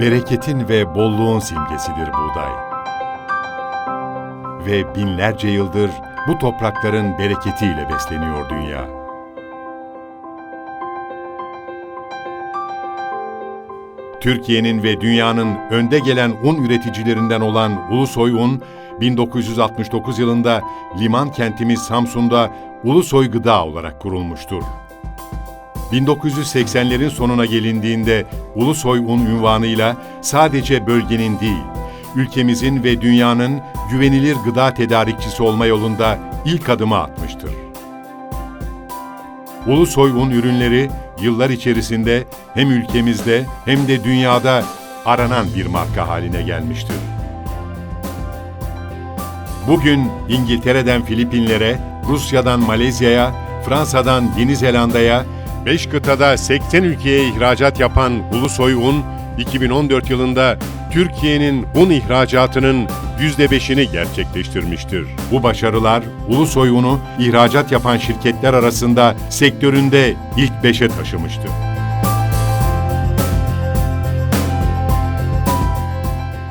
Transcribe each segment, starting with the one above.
bereketin ve bolluğun simgesidir buğday. Ve binlerce yıldır bu toprakların bereketiyle besleniyor dünya. Türkiye'nin ve dünyanın önde gelen un üreticilerinden olan Ulusoy Un, 1969 yılında liman kentimiz Samsun'da Ulusoy Gıda olarak kurulmuştur. 1980'lerin sonuna gelindiğinde Ulusoy Un ünvanıyla sadece bölgenin değil, ülkemizin ve dünyanın güvenilir gıda tedarikçisi olma yolunda ilk adımı atmıştır. Ulusoy Un ürünleri yıllar içerisinde hem ülkemizde hem de dünyada aranan bir marka haline gelmiştir. Bugün İngiltere'den Filipinlere, Rusya'dan Malezya'ya, Fransa'dan Yeni Zelanda'ya, 5 kıtada 80 ülkeye ihracat yapan Ulusoy Un, 2014 yılında Türkiye'nin un ihracatının %5'ini gerçekleştirmiştir. Bu başarılar Ulusoy Un'u ihracat yapan şirketler arasında sektöründe ilk 5'e taşımıştır.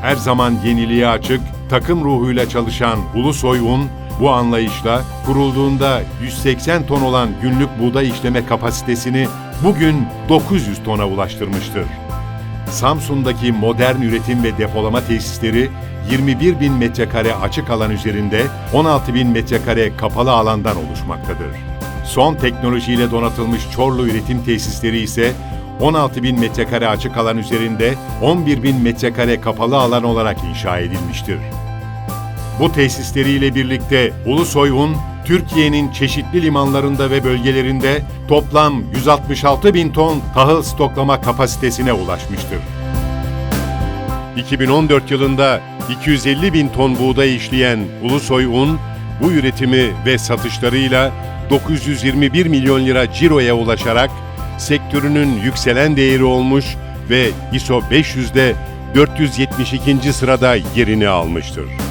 Her zaman yeniliğe açık, takım ruhuyla çalışan Ulusoy Un, bu anlayışla kurulduğunda 180 ton olan günlük buğday işleme kapasitesini bugün 900 tona ulaştırmıştır. Samsun'daki modern üretim ve depolama tesisleri 21 bin metrekare açık alan üzerinde 16 bin metrekare kapalı alandan oluşmaktadır. Son teknolojiyle donatılmış Çorlu üretim tesisleri ise 16 bin metrekare açık alan üzerinde 11 bin metrekare kapalı alan olarak inşa edilmiştir. Bu tesisleriyle birlikte Ulusoy Un, Türkiye'nin çeşitli limanlarında ve bölgelerinde toplam 166 bin ton tahıl stoklama kapasitesine ulaşmıştır. 2014 yılında 250 bin ton buğday işleyen Ulusoy Un, bu üretimi ve satışlarıyla 921 milyon lira ciroya ulaşarak sektörünün yükselen değeri olmuş ve ISO 500'de 472. sırada yerini almıştır.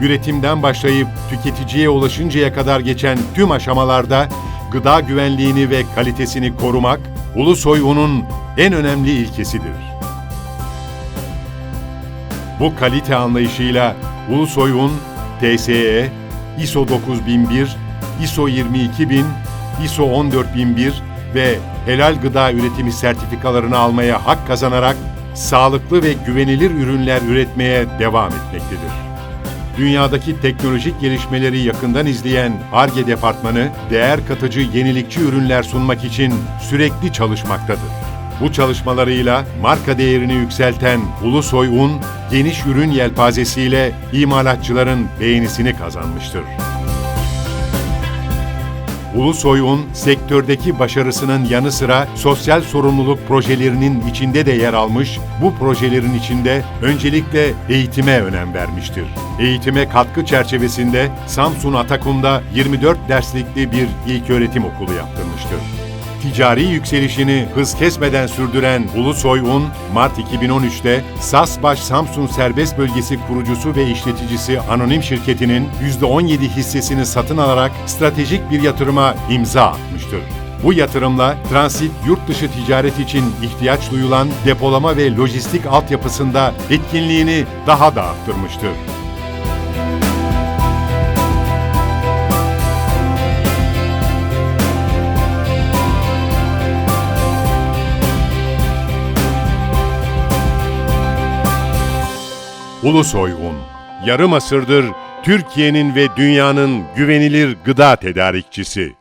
Üretimden başlayıp tüketiciye ulaşıncaya kadar geçen tüm aşamalarda gıda güvenliğini ve kalitesini korumak Ulusoy Un'un en önemli ilkesidir. Bu kalite anlayışıyla Ulusoy Un, TSE, ISO 9001, ISO 22000, ISO 14001 ve helal gıda üretimi sertifikalarını almaya hak kazanarak sağlıklı ve güvenilir ürünler üretmeye devam etmektedir. Dünyadaki teknolojik gelişmeleri yakından izleyen ARGE departmanı, değer katıcı yenilikçi ürünler sunmak için sürekli çalışmaktadır. Bu çalışmalarıyla marka değerini yükselten Ulusoy Un, geniş ürün yelpazesiyle imalatçıların beğenisini kazanmıştır. Ulusoy Un, sektördeki başarısının yanı sıra sosyal sorumluluk projelerinin içinde de yer almış, bu projelerin içinde öncelikle eğitime önem vermiştir. Eğitime katkı çerçevesinde Samsun Atakum'da 24 derslikli bir ilköğretim okulu yaptırmıştır. Ticari yükselişini hız kesmeden sürdüren Ulusoy Un, Mart 2013'te Sasbaş Samsun Serbest Bölgesi kurucusu ve işleticisi anonim şirketinin %17 hissesini satın alarak stratejik bir yatırıma imza atmıştır. Bu yatırımla transit yurt dışı ticaret için ihtiyaç duyulan depolama ve lojistik altyapısında etkinliğini daha da arttırmıştır. Ulusoy Un, yarım asırdır Türkiye'nin ve dünyanın güvenilir gıda tedarikçisi.